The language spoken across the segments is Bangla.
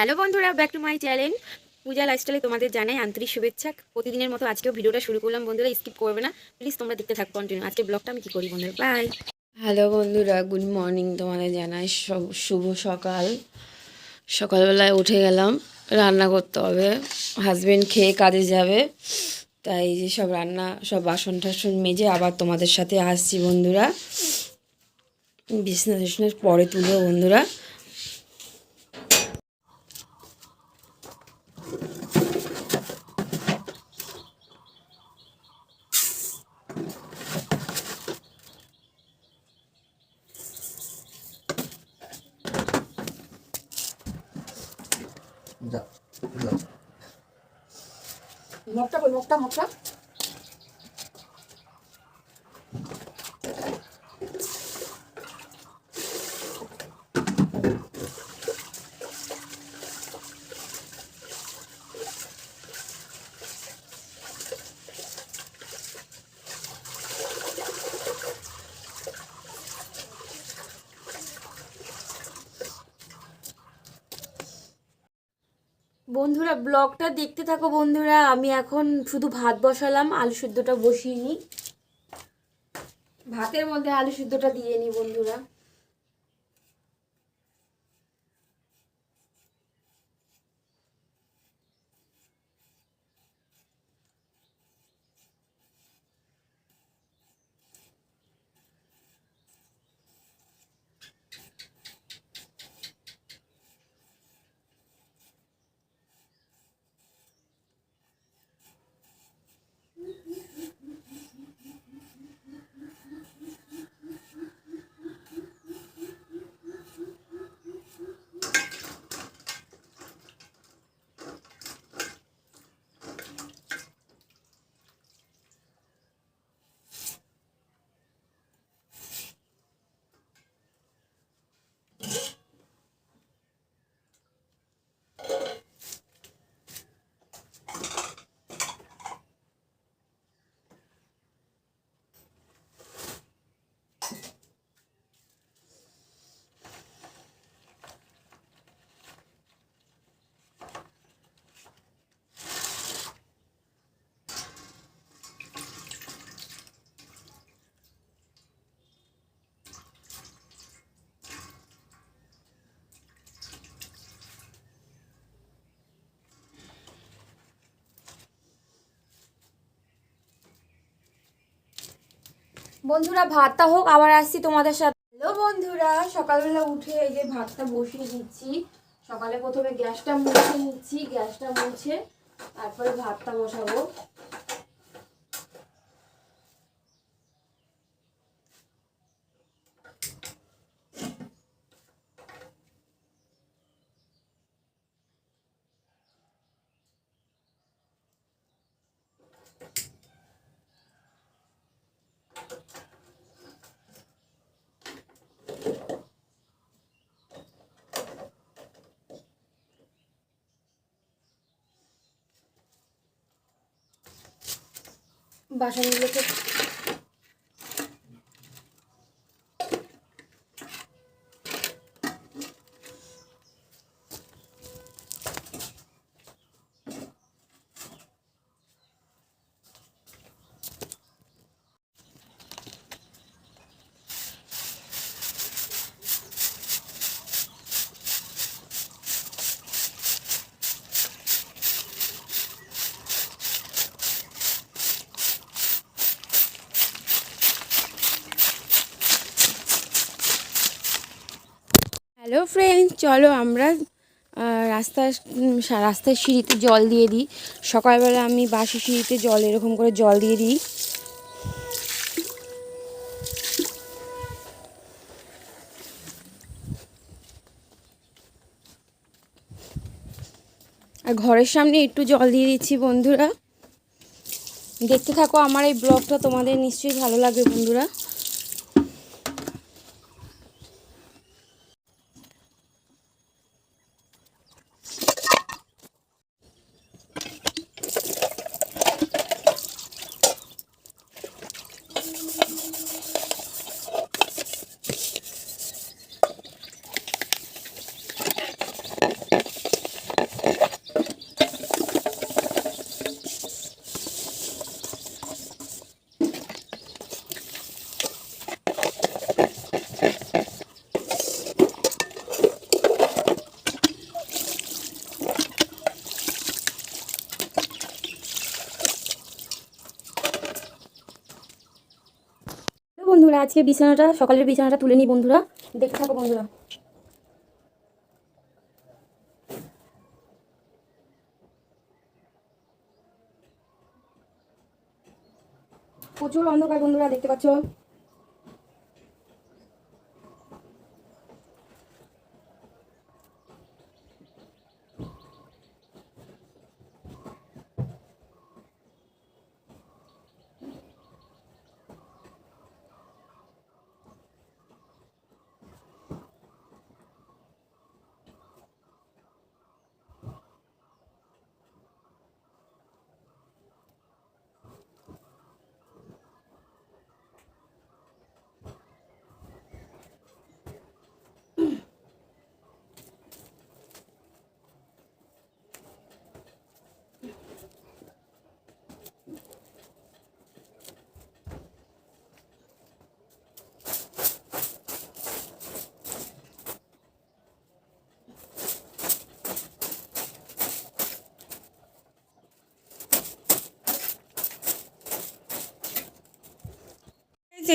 হ্যালো বন্ধুরা, back to my channel. Puja লাইফস্টাইলে তোমাদের জানাই আন্তরিক শুভেচ্ছা। প্রতিদিনের মতো আজকেও ভিডিওটা শুরু করলাম। বন্ধুরা স্কিপ করবে না। প্লিজ তোমরা দেখতে থাকো কন্টিনিউ আজকে ব্লগটা আমি কী করি বন্ধুরা? বাই হ্যালো বন্ধুরা গুড মর্নিং তোমাদের জানাই। শুভ সকাল। সকালবেলায় উঠে গেলাম, রান্না করতে হবে। হাজব্যান্ড খেয়ে কাজে যাবে। তাই যে সব রান্না, সব বাসন টাসন মেজে আবার তোমাদের সাথে আসছি বন্ধুরা। বিছনা পরে তুলবো বন্ধুরা। মগটা বল মগটা মগটা। বন্ধুরা, ব্লগটা দেখতে থাকো বন্ধুরা। আমি এখন শুধু ভাত বসালাম, আলু সিদ্ধটা বসিয়ে নিই। ভাতের মধ্যে আলু সিদ্ধটা দিয়ে নিই বন্ধুরা। বন্ধুরা, ভাতটা হোক, আবার আসছি তোমাদের সাথে। হ্যালো বন্ধুরা, সকালবেলা উঠে এই যে ভাতটা বসিয়ে দিচ্ছি। সকালে প্রথমে গ্যাসটা মুছে নিচ্ছি, গ্যাসটা মুছে তারপরে ভাতটা বসাবো। বাসনগুলোকে হ্যালো ফ্রেন্ড চলো আমরা আহ, রাস্তার রাস্তার সিঁড়িতে জল দিয়ে দিই। সকালবেলা আমি বাসি সিঁড়িতে জল এরকম করে জল দিয়ে দিই। আর ঘরের সামনে একটু জল দিয়ে দিচ্ছি বন্ধুরা। দেখতে থাকো আমার এই ব্লগটা তোমাদের নিশ্চয়ই ভালো লাগবে বন্ধুরা। বন্ধুরা, আজকে বিছানাটা, সকালের বিছানাটা তুলে নিই বন্ধুরা। দেখতে থাকো বন্ধুরা। প্রচুর অন্ধকার বন্ধুরা, দেখতে পাচ্ছ?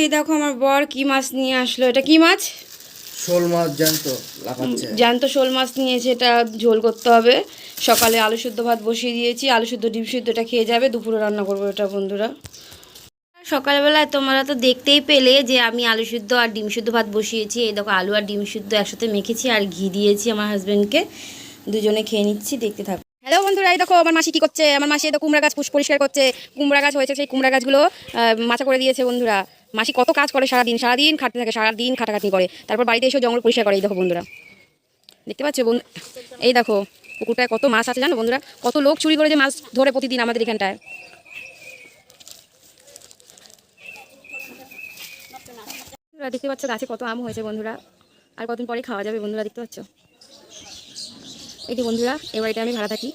এই দেখো আমার বর কি মাছ নিয়ে আসলো। এটা কি মাছ? শোল মাছ জ্যান্ত জ্যান্ত শোল মাছ নিয়েছে এটা ঝোল করতে হবে। সকালে আলু শুদ্ধ ভাত বসিয়ে দিয়েছি আলু শুদ্ধ ডিম শুদ্ধটা খেয়ে যাবে দুপুরে রান্না করব এটা বন্ধুরা। সকালবেলায় তোমরা তো দেখতেই পেলে যে আমি আলু শুদ্ধ আর ডিম শুদ্ধ ভাত বসিয়েছি। এই দেখো আলু আর ডিম শুদ্ধ একসাথে মেখেছি আর ঘি দিয়েছি আমার হাজব্যান্ডকে দুজনে খেয়ে নিচ্ছি দেখতে থাকো। হ্যালো বন্ধুরা এই দেখো আমার মাসি কি করছে? আমার মাসি এই দেখো কুমড়া গাছ পুষ পরিষ্কার করছে। কুমড়া গাছ হয়েছে সেই কুমড়া গাছগুলো মাচা করে দিয়েছে বন্ধুরা। মাসি কত কাজ করে সারাদিন সারাদিন খাটতে থাকে, সারাদিন খাটাখাটি করে। তারপর বাড়িতে এসে জঙ্গল পরিষ্কার করে, এই দেখো বন্ধুরা। দেখতে পাচ্ছ বন্ধু? এই দেখো, পুকুরটায় কত মাছ আছে, জানো বন্ধুরা? কত লোক চুরি করে যে মাছ ধরে প্রতিদিন আমাদের এখানটায়। দেখতে পাচ্ছ গাছে কত আম হয়েছে বন্ধুরা? আর কতদিন পরে খাওয়া যাবে বন্ধুরা, দেখতে পাচ্ছ? এই যে বন্ধুরা, এ বাড়িতে আমি ভাড়া থাকি।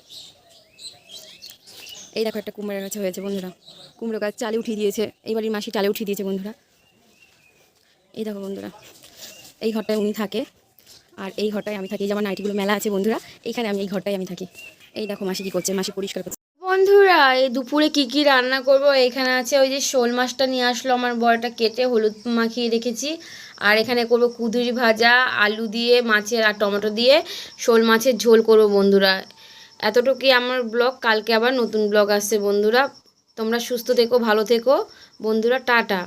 এই দেখো, একটা কুমড়ো গাছ হয়েছে বন্ধুরা। কুমড়ো গাছ চালে উঠিয়ে দিয়েছে। এই বাড়ির মাসি চালে উঠিয়ে দিয়েছে বন্ধুরা। এই দেখো বন্ধুরা, এই ঘরটায় উনি থাকে। আর এই ঘরটায় আমি থাকি যেমন নাইটিগুলো মেলা আছে বন্ধুরা এইখানে আমি এই ঘরটায় আমি থাকি। এই দেখো মাসি কি করছে, মাসি পরিষ্কার করছে। বন্ধুরা, এই দুপুরে কি কি রান্না করব? এখানে আছে ওই যে শোল মাছটা নিয়ে আসলো, আমার বড়টা কেটে হলুদ মাখিয়ে রেখেছি। আর এখানে করব কুদুরি ভাজা, আলু দিয়ে, মাছের আর টমেটো দিয়ে শোল মাছের ঝোল করব বন্ধুরা। এতটুকুই আমার ব্লগ, কালকে আবার নতুন ব্লগ আসছে বন্ধুরা। তোমরা সুস্থ থেকো ভালো থেকো। বন্ধুরা টাটা।